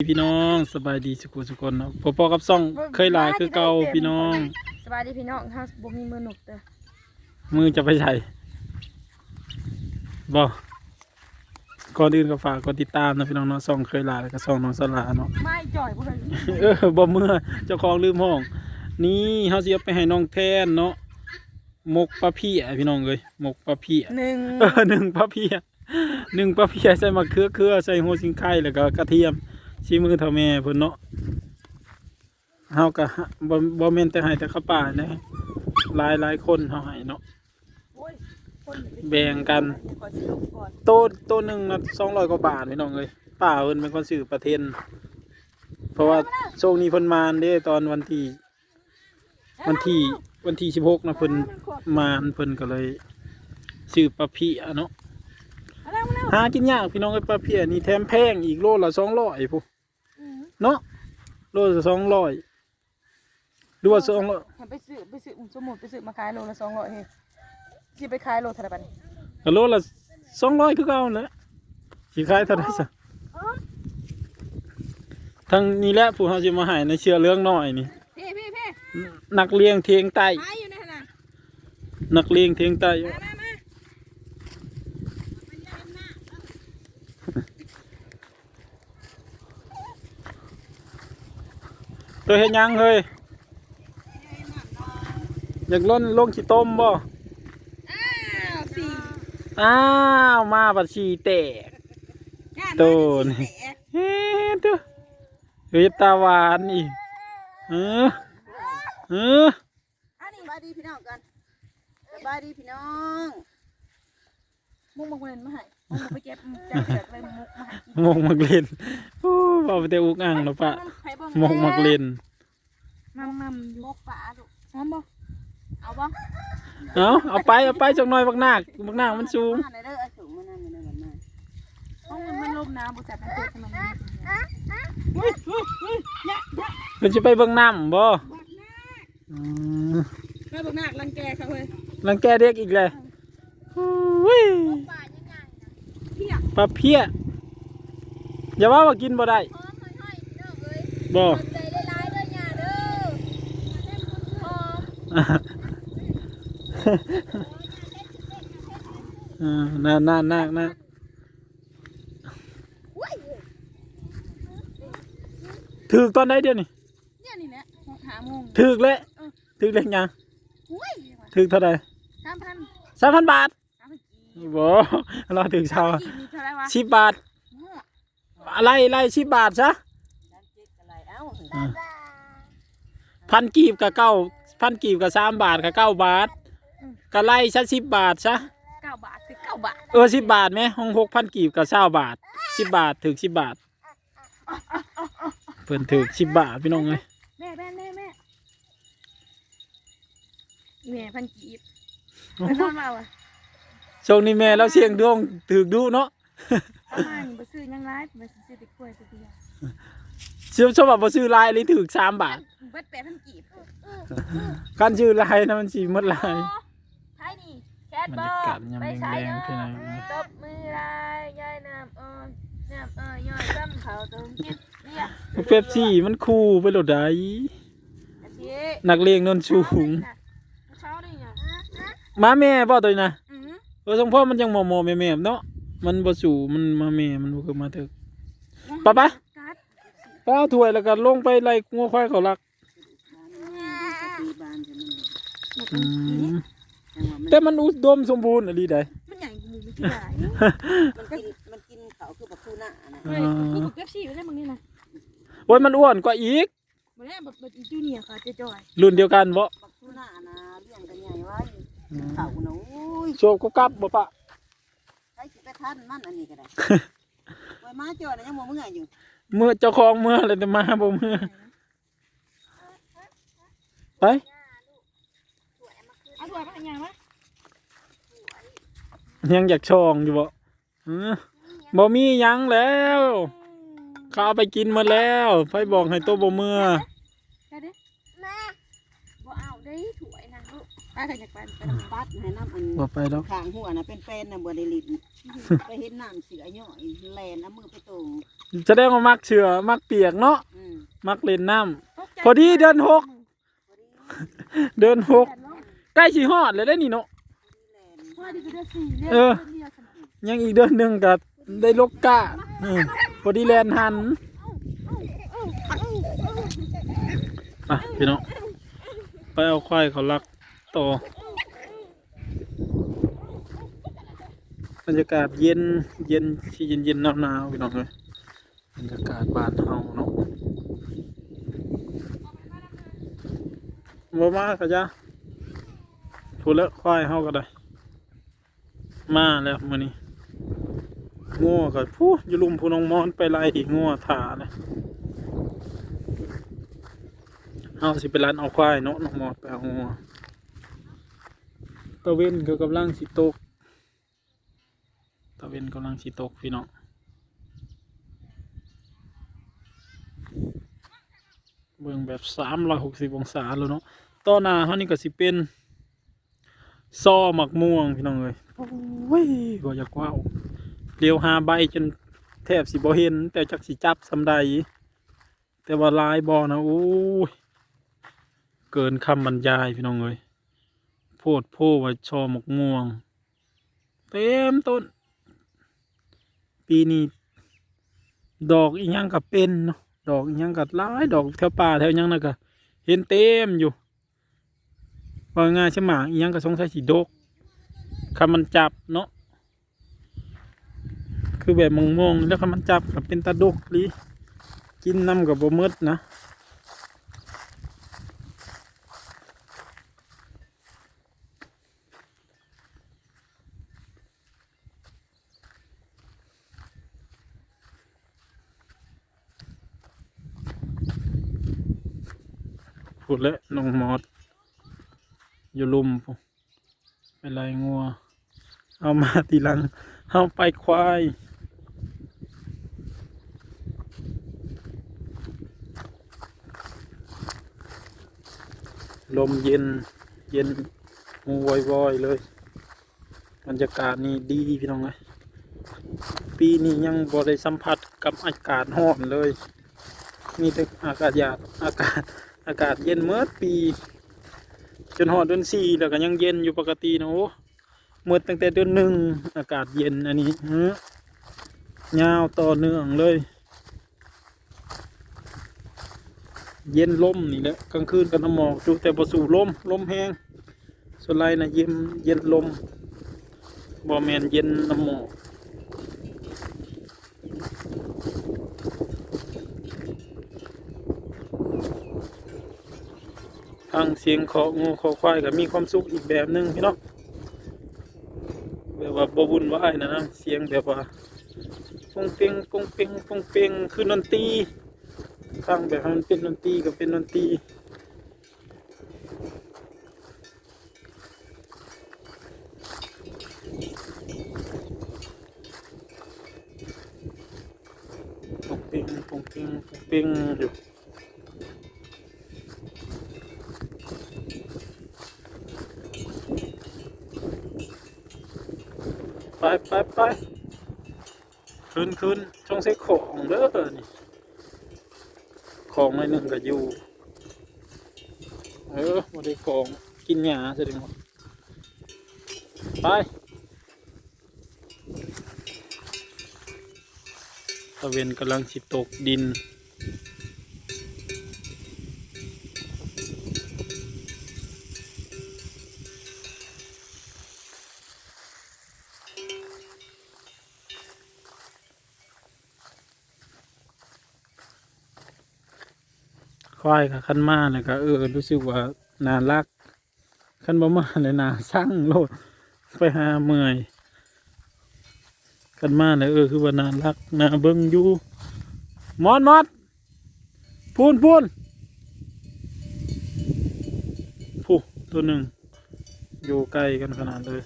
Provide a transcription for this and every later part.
พี่น้องสบายดีสุขุสุคนเนาะพอพอกับซ่องเคยหลายคือเก่าพี่น้อง สบายดีพี่น้องถ้าบ่มีมือหนุกเด้อมือจะไปใส่บ่ก่อนอื่นก็ฝากกดติดตามนะพี่น้องเนาะซ่องเคยหลายแล้วก็ซ่องน้องสลาเนาะไม่จ่อยบ่เคยเออบ่เมื่อเจ้าของลืมห้อง นี่เฮาสิเอาไปให้น้องแทนเนาะหมกปลาเพียพี่น้องเอ้ยหมกปลาเพียหนึ่งเออหนึ่งปลาเพียหนึ่งปลาเพียใส่มะเขือเขือใส่หัวสิงไข่แล้วก็กระเทียม ชีมือเท่าแม่เพิ่นเนาะเฮาก็บ่บ่แม่นแต่ให้แต่ข้าป่านะหลายหลายคนเฮาให้เนาะแบ่งกันก่อนสิลงก่อนโตโตหนึงน่ะ200กว่าบาทพี่น้องเอ้ยป้าเพิ่นเป็นคนซื้อประเทศเพราะว่าช่วงนี้เพิ่นมาเด้ตอนวันที่ วันที่วันที่16นะเพิ่นมาเพิ่นก็เลยซื้อปลาเพียเนาะเอาแล้วมาแล้วหากินยากพี่น้องไอ้ปลาเพียนี่แถมแพงอีกโลละสองร้อยพู เนาะโลละสองร้อยดูว่าสองร้อยเห็นไปซื้อไปซื้อสมุดไปซื้อมาขายโลละ200เฮ้ยสิไปขายโลเท่าไหร่บัดนี้ก็โลละสองร้อยคือเก่าแหละสิขายเท่าไหร่ซะทางนี้แหละผู้เฮาสิมาให้ในเชื่อเรื่องน้อยนี่พี่พี่พี่นักเลี้ยงเทียงใต้ขายอยู่ในหั่นน่ะนักเลี้ยงเทียงใต้มามามา ตัวเฮ็ดหยังเฮ้ยอยากล้นลงขี้ต้มบ่อ้าวสี่อ้าวมาบัดชีแตกโตนี่เฮ็ดเด้อเฮ็ดตาหวานอีกเออเอออันนี้สบายดีพี่น้องกันสบายดีพี่น้องมุกมาเวนมาให้มุกมาไปเก็บจับเสือกเลยมุกมาให้กินมงมักเล่นโอ้ บ่ไปแต่อุกอ่างเนาะปะให้เบิ่มงมักเล่นมัมมัมอยู่มกป่าลูกหอมบ่เอาบ่เอาเอาไปเอาไปจักหน่อยบักนาคบักนาคมันสูงมาในเด้อเอาสูงมานั่นมานั่นมานั่นห้องมันมันลมน้ำบุจัดน้ำเตะทำไมเนี่ยเพิ่นสิไปเบิ่งน้ำบ่อืมแม่บอกนักรังแกเขาเลยรังแกเด็กอีกเลยอุ้ยเพี้ยปลาเพี้ยอย่าว่าว่ากินบ่ได้ บ่ใจได้ร้ายด้วยอย่าเด้อหอมอ่าน่าน่าน่าน่าถึกตอนไหนเดียวนี่เนี่ยนี่แหละหาโมงถึกเลยถึกเลยยังอุ้ยถึกเท่าไหร่สามพันสามพันบาทสามพันกี่บ่เราถึกเช้ากี่มีเท่าไหรวะสิบบาทอะไรอะไรสิบบาทซะ พันกีบกับเก้าพันกีบกับสามบาทกับเก้าบาทก็ไล่ซะสิบบาทซะเก้าบาทคือเก้าบาทเออสิบบาทไหมห้องหกพันกีบกับเศร้าบาทสิบบาทถึกสิบบาทเพิ่นถึกสิบบาทพี่น้องเลยแม่แม่แม่แม่แม่พันกีบไปนอนมาวะช่วงนี้แม่เราเสียงดวงถึกดูเนาะประมาณนี้ไปซื้อยังไงไปซื้อติกล้วยซื้อติยาเชื่อชอบแบบบ่ซื้อลายเลยถึกสามบาทเบิดแปดพันกีบการซื้อลายนะมันสีมดลายไทยนี่แคทบรรบอยากาศยามไปใช้แดงเนาะๆพี่น้องตบมือลายยายน้ำอ่อนน้ำอ่อนย่อยซ้ำเขาตรงคิดเรียกเป๊ปซี่มันคู่ไปโหลดได้อาทินักเลงนนสูงเช้าได้ยังมาแม่บ่ตัวนี้นะอือเออสงพ่อมันยังหมอมอแม่แม่ๆเนาะมันบ่สู่มันมาแม่มันบ่คือมาถึกปะปะ กัดไปเอาถ้วยแล้วก็ลงไปไล่งัวควายเขารักตีบานจะมันอืมจังหวะมันแต่มันอุดมสมบูรณ์อะลีได้มันใหญ่กูไม่ใช่ใหญ่มันกินมันกินเขาคือแบบคูหน้านะเฮ้ยกูบอกเก็บซี่อยู่ได้มึงนี่นะโอ้ยมันอ้วนกว่าอีกมันแน่แบบแบบอีจูเนียร์ค่ะจะจ่อยรุ่นเดียวกันบ่บักคูหน้านะเลี้ยงกันใหญ่ไว้เขาเนาะอุ้ยโชคก็กลับบ่ปะใช้สิไปทันมันอันนี้ก็ได้ ไว้มาจ่อนะยังบ่เมื่อยอยู่เมื่อเจ้าของเมื่อเลยแต่มาบ่เมื่อไปเอาถ้วยมาอย่างมั้ยยังอยากชองอยู่บ่เออบ่มีหยังแล้วเขาเอาไปกินหมดแล้วไฟบอกให้ตัวบ่เมื่อ ได้ดิแม่บ่เอาได้ถ้วยนะลูกอป้าขยักไปไปปัดให้น้ำอันบ่ไปดอก ขางหัวน่ะเป็นเป็นน่ะบ่ได้ลิ้นไปเห็นน้ำเสือย่อยแลนเอามือไปตรงจะได้มามักเชือมักเปียกเนาะอืมมักเล่นน้ำ พอดีเดือนหก เดินหกใกล้สิฮอดเลยได้นี่เนาะพ่อดีก็ได้สี่เนี่ยเออ ยังอีกเดือนหนึงก็ได้ลกกะอืมพอดีแลนหันอะพี่น้องไปเอาควายเขาลัก ตบรรยากาศเย็นเย็นที่เย็นเย็นหนาวหนาวๆพี่น้องเลยบรรยากาศบ้านเฮาเนาะบ่มากะจ้ะพูดแล้วควายเฮาก็ได้ มาแล้วมื้อนี้งัวก็พูอยู่ลุมผู้น้องมอนไปไล่งัวถาเลยเฮาสิไปร้านเอาควายเนาะน้องมอนไปเอางัวะเว้นก็กำลังสิตกตะเว้นกำลังสิตกพี่น้องเบิ่งแบบ360องศาแล้วเนาะต่อหน้าเฮานี่ก็สิเป็นซอหมักม่วงพี่น้องเอ้ยโอ้ยบ่อยากว้าวเลี้ยวหาใบจนแทบสิบ่เห็น แต่จักสิจับสำใดแต่ว่าลายบ่นะโอ้ยเกินคำบรรยายพี่น้องเอ้ย โพดโพว่าชอหมกม่วง เต็มต้น ปีนี้ดอกอีหยังก็เป็นเนาะดอกอีหยังก็หลายดอกแถวป่าแถวยังน่ะก็เห็นเต็มอยู่ว่าง่ายใช่ไหมอีหยังก็สงสัยสีดกคำมันจับเนาะคือแบบมงมงๆแล้วคำมันจับกับเป็นตาดกหรือกินน้ำกับบมืดนะ พูดแล้วน้องมอดอยู่ลุมพูไปไล่งัว เอามาทีหลัง เอาไปควายลมเย็น เย็นหูวอยๆเลย บรรยากาศนี่ดีพี่น้องเลยปีนี้ยังบ่ได้สัมผัสกับอากาศร้อนเลย มีแต่อากาศหยาดอากาศ อากาศเย็นเมื่อปี จนหอดเดือนสี่แล้วก็ยังเย็นอยู่ปกตินะโอ้เมื่อตั้งแต่เดือนหนึ่งอากาศเย็นอันนี้ฮะยาวต่อเนื่องเลย เย็นลมนี่แหละกลางคืนกันหมอกจุแต่ประสูลมลมแห้งส่วนไรนะเย็นเย็นลมบอแมนเย็นน้ำหมอก ฟังเสียงของูขอควายก็มีความสุขอีกแบบหนึ่งพี่น้องแบบว่าบวุ่นวายนะนะเสียงแบบว่าปงเปงปงเปงปงเปงคือดนตรีฟังแบบมันเป็นดนตรีก็เป็นดนตรีปงเปงปงเปงปงเปงอยู่ ไปไปไปขึ้นขึ้นช่องใส่ของเด้อนี่ของในหนึ่งก็อยู่เออมาได้ของกินหญ้าแสดงว่าไปตะเวนกำลังสิตกดิน ควายกับขันมาเลยก็เออรู้สึกว่าน่ารักขันบ่มาเลยนาสั่งโลดไปหาเมื่อยขันมาเลยเออคือว่าน่ารักนาเบิ่งอยู่มอนมอดพูนพูนผู้ตัวหนึ่งอยู่ใกล้กันขนาดเลย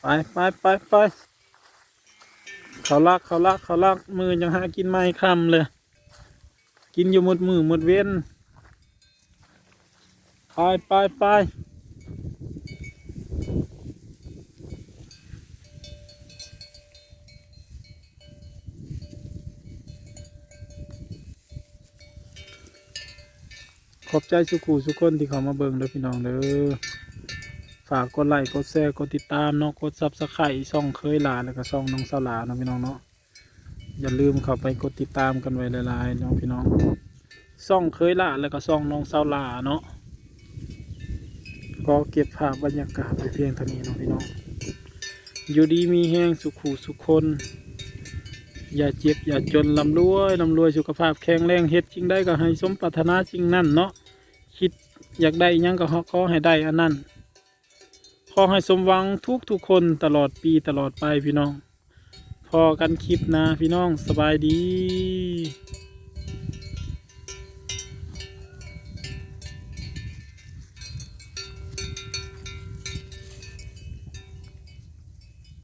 ไปไปไปไป เขาลักเขาลักเขาลักมือยังหากินไม่คำเลย กินอยู่หมดมือหมดเว้นไปไปไปขอบใจสุขูสุกคนที่เขามาเบิ่งเด้อพี่น้องเด้อ ฝากกดไลค์กดแชร์กดติดตามเนาะกดซับสไครต์ช่องเคยหลาแล้วก็ช่องน้องสาวหลาเนาะพี่น้องเนาะอย่าลืมเข้าไปกดติดตามกันไว้หลายๆเนาะพี่น้องช่องเคยหลาแล้วก็ช่องน้องสาวหลาเนาะก็เก็บภาพบรรยากาศไปเพียงเท่านี้เนาะพี่น้องอยู่ดีมีแห้งสุขูสุขคน อย่าเจ็บอย่าจนลำรวยลำรวยสุขภาพแข็งแรงเฮ็ดจริงได้ก็ให้สมปรารถนาจริงนั่นเนาะคิดอยากได้ยังก็ขอให้ได้อันนั้น อให้สมหวังทุกทุกคนตลอดปีตลอดไปพี่น้อง พอกันคลิปนะพี่น้องสบายดี